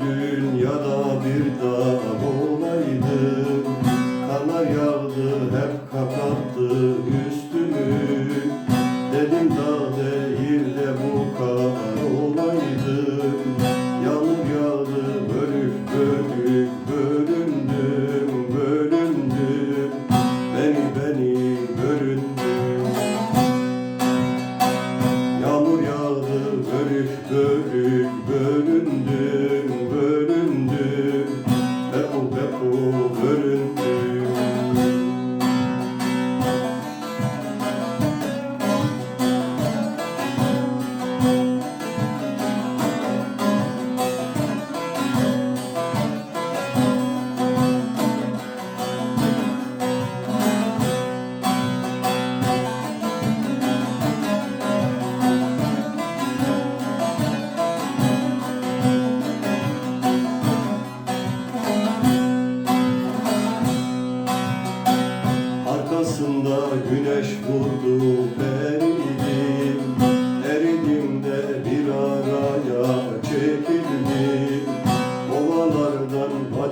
dünyada bir dağ olaydı Karlar yağdı hep kapattı üstümü. Dedim dağ değil de bu kar olaydı Yağmur yağdı bölük bölük bölük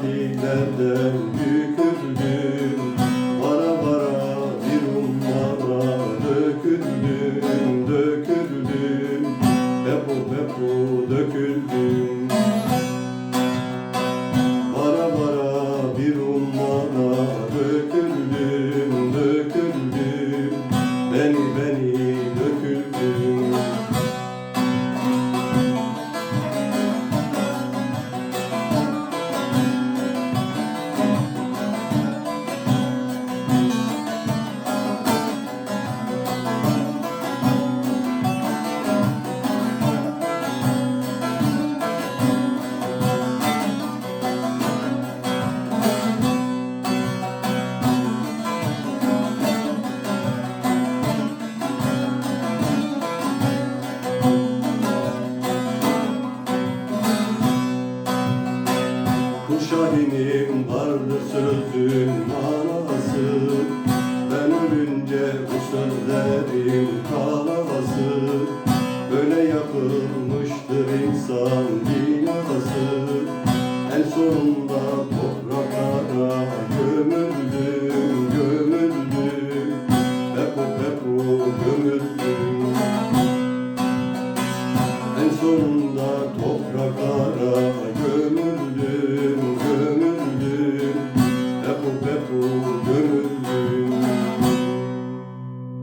vadilerden büküldüm Vara vara bir ummana döküldüm Döküldüm Bepu bepu döküldüm benim vardı sözün manası Ben ölünce bu sözlerin kalası. Böyle yapılmıştır insan binası. En sonunda topraklara gömüldüm, gömüldüm Pepo pepo gömüldüm En sonunda topraklara